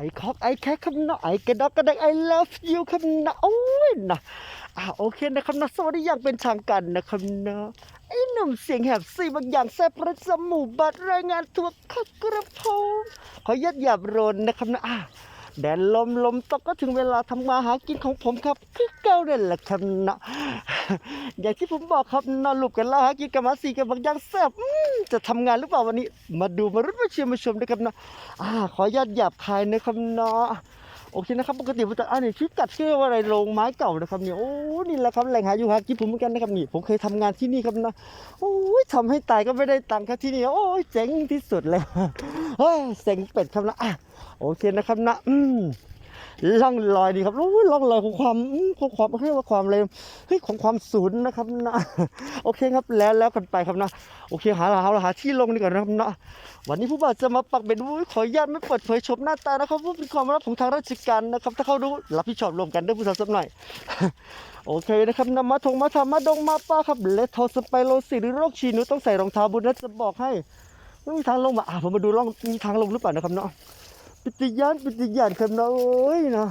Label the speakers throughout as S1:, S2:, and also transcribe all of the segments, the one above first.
S1: ไอ้คอกไอ้แค่คำเนาะไอ้กระดอกกระดัก I love you คำเนาะโอ้ยนะอ่าโอเคนะครับนะสวัสดีอย่างเป็นทางการนะครับเนาะไอ้หนุ่มเสียงแหบซีบางอย่างแซ่บประจำหมู่บ้านรายงานตัวขักระพงขอยัดหยาบโรนนะครับนะอ่าแดนลมลมตกก็ถึงเวลาทำมาหากินของผมครับคือเก่าเนี่ยแหละครับนะอย่างที่ผมบอกครับนอนหลุบกันแล้วหากินกันมาสี่กันบางอย่างแซ่บอื จะทำงานหรือเปล่าวันนี้ มาดูมารุ้นมาเชียร์มาชมด้วยครับนะอ่าขออนุญาตหยาบคายนะครับเนาะโอเคนะครับปกติผมจะอ่านในพิกัดชื่อว่าอะไรโรงไม้เก่านะครับเนี่ยโอ้นี่แหละครับแหล่งหาอยู่หากินผมเหมือนกันนะครับนี่ผมเคยทำงานที่นี่ครับนะโอ้ยทำให้ตายก็ไม่ได้ตังค์ครับที่นี่โอ้ยเจ๋งที่สุดเลยเฮ้ยเซ็งเป็ดครับนะอะโอเคนะครับนะอืม ล่องลอยดีครับโอ้ล่องลอยของความของความเรียกว่าความอะไรเฮ้ยของความศูนย์นะครับนะโอเคครับแล้วแล้วกันไปครับนะ โอเคหาหาหาที่ลงดีกว่านะครับนะวันนี้ผู้บ่าวจะมาปักเบ็ดขออนุญาตไม่เปิดเผยชมหน้าตานะครับเพราเป็นความลับของทางราชการนะครับ ถ้าเขารู้รับผิดชอบรวมกันด้วยผู้สาวสักหน่อยโอเคนะครับนำมาทงมาทำมาดงมาป้าครับเลทโทสไปโลสิหรือโรคฉี่หนูต้องใส่รองเท้าบุญนะจะบอกให้ไม่มีทางลงมาอะผมมาดูล่องมีทางลงหรือเปล่านะครับเนาะ ปิติยานปิติยานครับเนาะโอ้ยเนาะ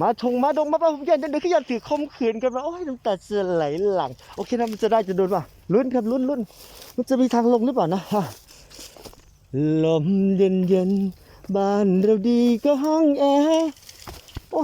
S1: มาทงมาดงมาป้าผมยากจะเดินขึ้นยากถือคมขืนกันมาโอ้ยน้ำตาจะไหลหลังโอเคนะมันจะได้จะโดนป่ะลุ้นครับลุ้นลุ้นมันจะมีทางลงหรือเปล่านะฮะลมเย็นเย็นบ้านเราดีก็ห้องแอร์โอ้